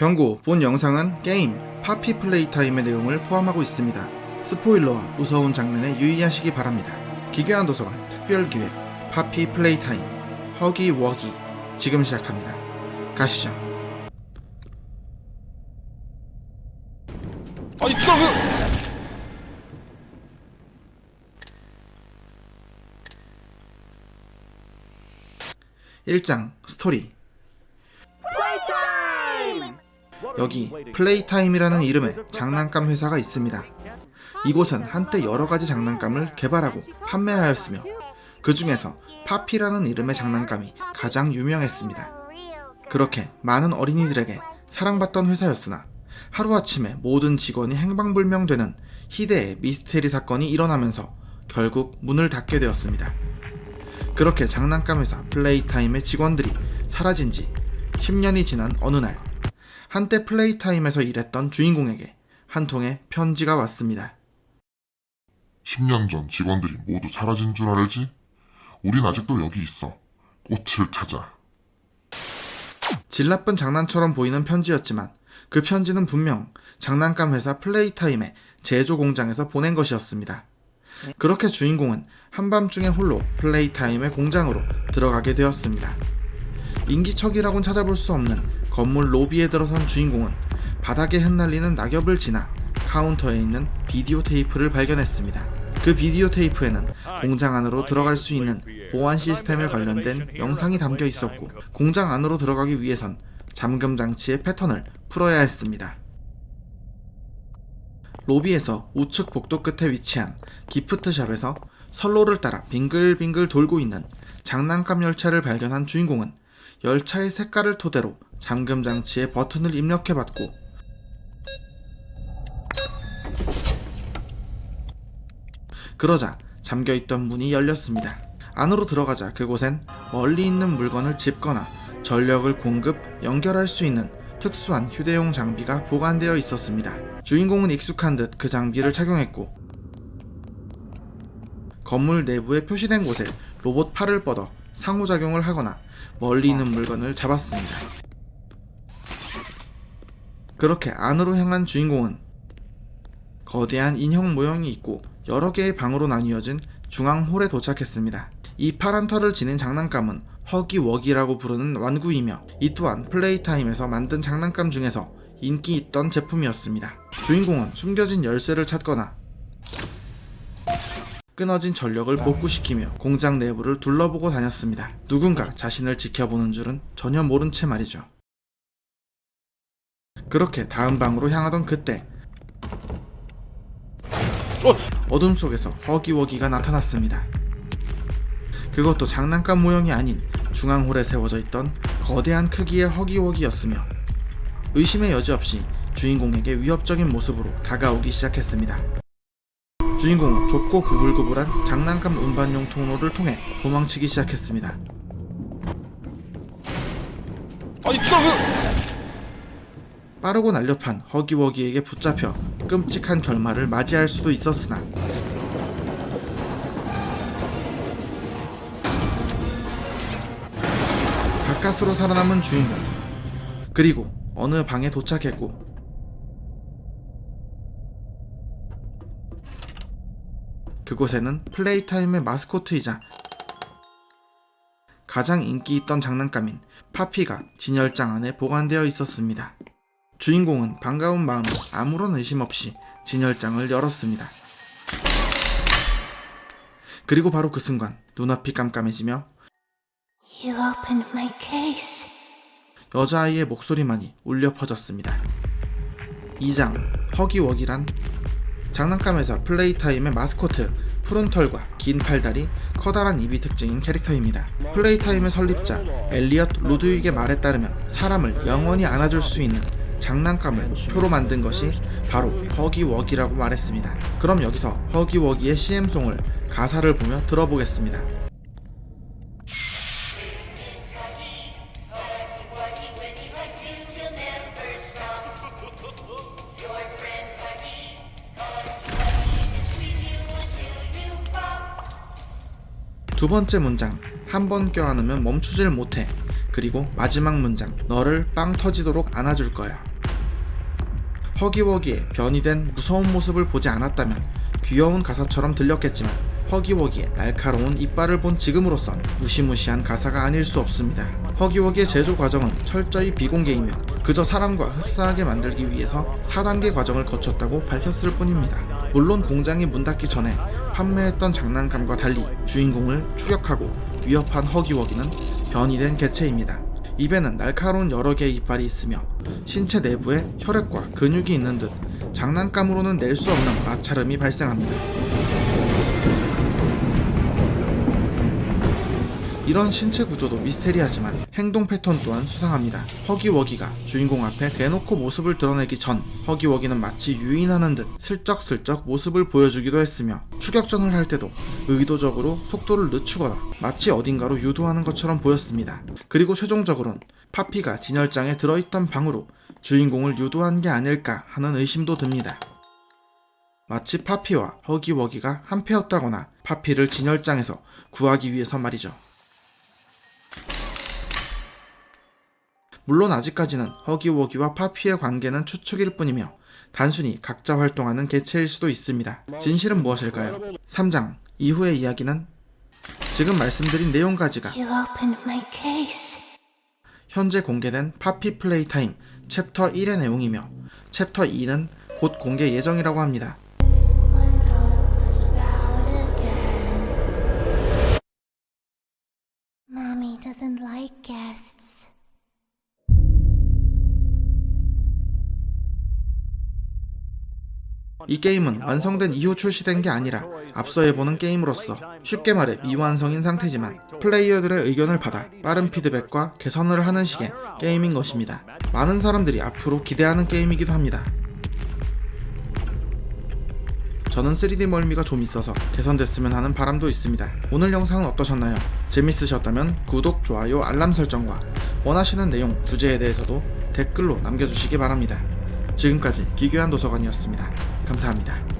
경고, 본 영상은 게임 파피 플레이 타임의 내용을 포함하고 있습니다. 스포일러와 무서운 장면에 유의하시기 바랍니다. 기괴한 도서관 특별 기획 파피 플레이 타임 허기 워기 지금 시작합니다. 가시죠. 아니 누가 왜 1장 스토리 여기 플레이타임이라는 이름의 장난감 회사가 있습니다. 이곳은 한때 여러 가지 장난감을 개발하고 판매하였으며 그 중에서 파피라는 이름의 장난감이 가장 유명했습니다. 그렇게 많은 어린이들에게 사랑받던 회사였으나 하루아침에 모든 직원이 행방불명되는 희대의 미스테리 사건이 일어나면서 결국 문을 닫게 되었습니다. 그렇게 장난감 회사 플레이타임의 직원들이 사라진 지 10년이 지난 어느 날 한때 플레이타임에서 일했던 주인공에게 한 통의 편지가 왔습니다. 10년 전 직원들이 모두 사라진 줄 알지? 우린 아직도 여기 있어. 꽃을 찾아. 질 나쁜 장난처럼 보이는 편지였지만 그 편지는 분명 장난감 회사 플레이타임의 제조 공장에서 보낸 것이었습니다. 그렇게 주인공은 한밤중에 홀로 플레이타임의 공장으로 들어가게 되었습니다. 인기척이라곤 찾아볼 수 없는 건물 로비에 들어선 주인공은 바닥에 흩날리는 낙엽을 지나 카운터에 있는 비디오 테이프를 발견했습니다. 그 비디오 테이프에는 공장 안으로 들어갈 수 있는 보안 시스템에 관련된 영상이 담겨 있었고 공장 안으로 들어가기 위해선 잠금 장치의 패턴을 풀어야 했습니다. 로비에서 우측 복도 끝에 위치한 기프트샵에서 선로를 따라 빙글빙글 돌고 있는 장난감 열차를 발견한 주인공은 열차의 색깔을 토대로 잠금 장치의 버튼을 입력해 봤고 그러자 잠겨있던 문이 열렸습니다. 안으로 들어가자 그곳엔 멀리 있는 물건을 짚거나 전력을 공급, 연결할 수 있는 특수한 휴대용 장비가 보관되어 있었습니다. 주인공은 익숙한 듯 그 장비를 착용했고 건물 내부에 표시된 곳에 로봇 팔을 뻗어 상호작용을 하거나 멀리 있는 물건을 잡았습니다. 그렇게 안으로 향한 주인공은 거대한 인형 모형이 있고 여러 개의 방으로 나뉘어진 중앙 홀에 도착했습니다. 이 파란 털을 지닌 장난감은 허기워기라고 부르는 완구이며 이 또한 플레이타임에서 만든 장난감 중에서 인기 있던 제품이었습니다. 주인공은 숨겨진 열쇠를 찾거나 끊어진 전력을 복구시키며 공장 내부를 둘러보고 다녔습니다. 누군가 자신을 지켜보는 줄은 전혀 모른 채 말이죠. 그렇게 다음 방으로 향하던 그때 어둠 속에서 허기워기가 나타났습니다. 그것도 장난감 모형이 아닌 중앙홀에 세워져 있던 거대한 크기의 허기워기였으며 의심의 여지 없이 주인공에게 위협적인 모습으로 다가오기 시작했습니다. 주인공은 좁고 구불구불한 장난감 운반용 통로를 통해 도망치기 시작했습니다. 아니 빠르고 날렵한 허기워기에게 붙잡혀 끔찍한 결말을 맞이할 수도 있었으나 가까스로 살아남은 주인공 그리고 어느 방에 도착했고 그곳에는 플레이타임의 마스코트이자 가장 인기 있던 장난감인 파피가 진열장 안에 보관되어 있었습니다. 주인공은 반가운 마음에 아무런 의심 없이 진열장을 열었습니다. 그리고 바로 그 순간 눈앞이 깜깜해지며. 여자아이의 목소리만이 울려 퍼졌습니다. 2장 허기워기란 장난감에서 플레이타임의 마스코트 푸른 털과 긴 팔다리, 커다란 입이 특징인 캐릭터입니다. 플레이타임의 설립자 엘리엇 루드윅의 말에 따르면 사람을 영원히 안아줄 수 있는 장난감을 목표로 만든 것이 바로 허기워기라고 말했습니다. 그럼 여기서 허기워기의 CM송을 가사를 보며 들어보겠습니다. 두 번째 문장 한 번 껴안으면 멈추질 못해 그리고 마지막 문장 너를 빵 터지도록 안아줄 거야 허기워기의 변이 된 무서운 모습을 보지 않았다면 귀여운 가사처럼 들렸겠지만 허기워기의 날카로운 이빨을 본 지금으로선 무시무시한 가사가 아닐 수 없습니다. 허기워기의 제조 과정은 철저히 비공개이며 그저 사람과 흡사하게 만들기 위해서 4단계 과정을 거쳤다고 밝혔을 뿐입니다. 물론 공장이 문 닫기 전에 판매했던 장난감과 달리 주인공을 추격하고 위협한 허기워기는 변이된 개체입니다. 입에는 날카로운 여러 개의 이빨이 있으며 신체 내부에 혈액과 근육이 있는 듯 장난감으로는 낼 수 없는 마찰음이 발생합니다. 이런 신체 구조도 미스테리하지만 행동 패턴 또한 수상합니다. 허기워기가 주인공 앞에 대놓고 모습을 드러내기 전 허기워기는 마치 유인하는 듯 슬쩍슬쩍 모습을 보여주기도 했으며 추격전을 할 때도 의도적으로 속도를 늦추거나 마치 어딘가로 유도하는 것처럼 보였습니다. 그리고 최종적으론 파피가 진열장에 들어있던 방으로 주인공을 유도한 게 아닐까 하는 의심도 듭니다. 마치 파피와 허기워기가 한패였다거나 파피를 진열장에서 구하기 위해서 말이죠. 물론 아직까지는 허기워기와 파피의 관계는 추측일 뿐이며 단순히 각자 활동하는 개체일 수도 있습니다. 진실은 무엇일까요? 3장 이후의 이야기는 지금 말씀드린 내용까지가. 현재 공개된 파피 플레이 타임 챕터 1의 내용이며 챕터 2는 곧 공개 예정이라고 합니다. Mommy doesn't like guests. 이 게임은 완성된 이후 출시된 게 아니라 앞서 해보는 게임으로서 쉽게 말해 미완성인 상태지만 플레이어들의 의견을 받아 빠른 피드백과 개선을 하는 식의 게임인 것입니다. 많은 사람들이 앞으로 기대하는 게임이기도 합니다. 저는 3D 멀미가 좀 있어서 개선됐으면 하는 바람도 있습니다. 오늘 영상은 어떠셨나요? 재밌으셨다면 구독, 좋아요, 알람 설정과 원하시는 내용, 주제에 대해서도 댓글로 남겨주시기 바랍니다. 지금까지 기괴한 도서관이었습니다. 감사합니다.